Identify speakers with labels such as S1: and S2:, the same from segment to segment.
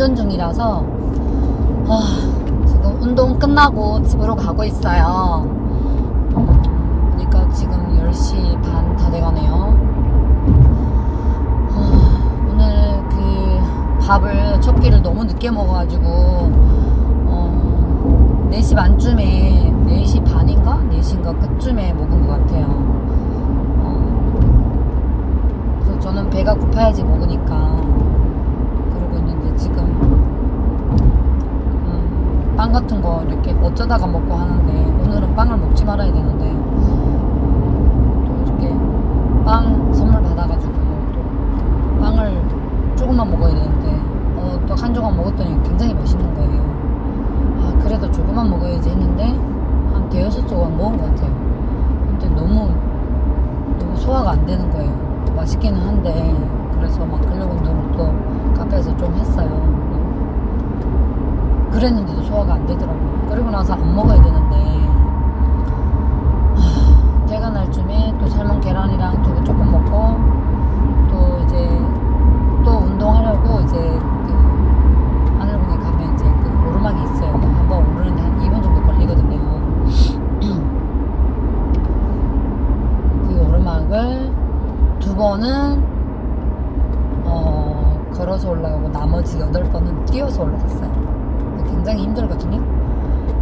S1: 운전 중이라서 아, 지금 운동 끝나고 집으로 가고 있어요. 그러니까 지금 10시 반 다 돼가네요. 아, 오늘 그 밥을 첫 끼를 너무 늦게 먹어가지고 어, 4시 반쯤에 4시 반인가? 4시인가 그쯤에 먹은 것 같아요. 어, 저는 배가 고파야지 먹으니까 그러고 있는데 지금 음, 빵 같은 거 이렇게 어쩌다가 먹고 하는데 오늘은 빵을 먹지 말아야 되는데 또 이렇게 빵 선물 받아가지고 또 빵을 조금만 먹어야 되는데 어, 또한 조각 먹었더니 굉장히 맛있는 거예요. 아 그래도 조금만 먹어야지 했는데 한 대여섯 조각 먹은 것 같아요. 근데 너무 너무 소화가 안 되는 거예요. 맛있기는 한데 그래서 막 운동을 또 카페에서 좀 했어요. 그랬는데도 소화가 안 되더라고요. 그리고 나서 안 먹어야 되는데 하, 퇴근할 쯤에 또 삶은 계란이랑 두부 조금 먹고 또 이제 또 운동하려고 이제 그 하늘공에 가면 이제 그 오르막이 있어요. 한번 오르는데 한 2분 정도 걸리거든요. 그 오르막을 두 번은 어, 걸어서 올라가고 나머지 여덟 번은 뛰어서 올라갔어요. 굉장히 힘들거든요.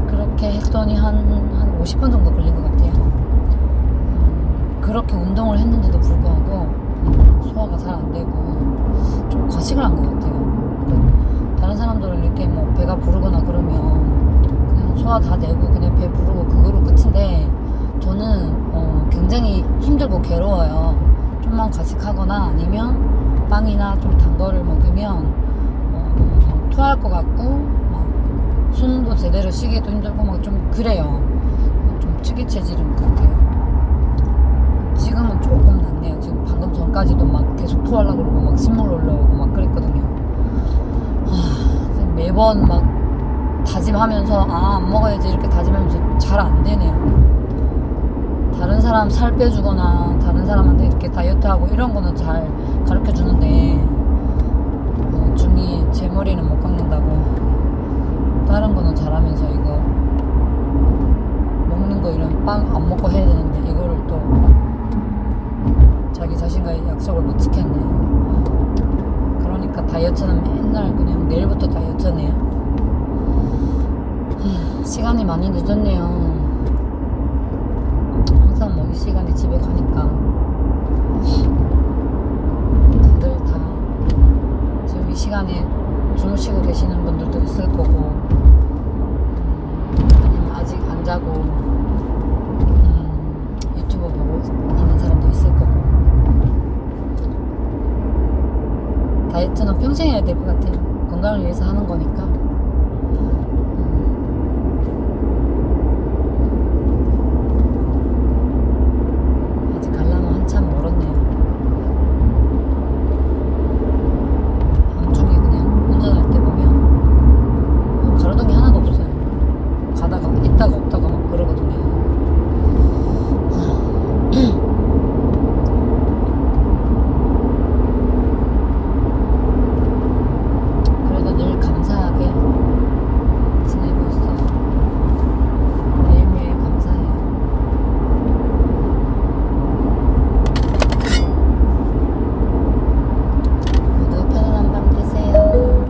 S1: 그렇게 했더니 한, 한 50분 정도 걸린 것 같아요. 음, 그렇게 운동을 했는데도 불구하고 음, 소화가 잘 안 되고 좀 과식을 한 것 같아요. 또 다른 사람들은 이렇게 뭐 배가 부르거나 그러면 그냥 소화 다 내고 그냥 배 부르고 그거로 끝인데 저는 어, 굉장히 힘들고 괴로워요. 좀만 과식하거나 아니면 빵이나 좀 단 거를 먹으면 어, 막 토할 것 같고 막 숨도 제대로 쉬기도 힘들고 막 좀 그래요. 좀 특이 체질인 것 같아요. 지금은 조금 낫네요. 지금 방금 전까지도 막 계속 토하려고 그러고 막 신물 올라오고 막 그랬거든요. 하, 매번 막 다짐하면서 아 안 먹어야지 이렇게 다짐하면서 잘 안 되네요. 다른 사람 살 빼주거나 다른 사람한테 이렇게 다이어트하고 이런 거는 잘 가르쳐 주는데 어, 중이 제 머리는 못 깎는다고 다른 거는 잘하면서 이거 먹는 거 이런 빵 안 먹고 해야 되는데 이거를 또 자기 자신과의 약속을 못 지켰네요. 그러니까 다이어트는 맨날 그냥 내일부터 다이어트네요. 흠, 시간이 많이 늦었네요. 항상 뭐이 시간에 집에 가니까 다들 다 지금 이 시간에 주무시고 계시는 분들도 있을 거고. 음, 아니면 아직 안 자고 음, 유튜브 보고 있는 사람도 있을 거고. 다이어트는 평생 해야 될 것 같아요. 건강을 위해서 하는 거니까. 음, 아직 가려면 한참 멀었네요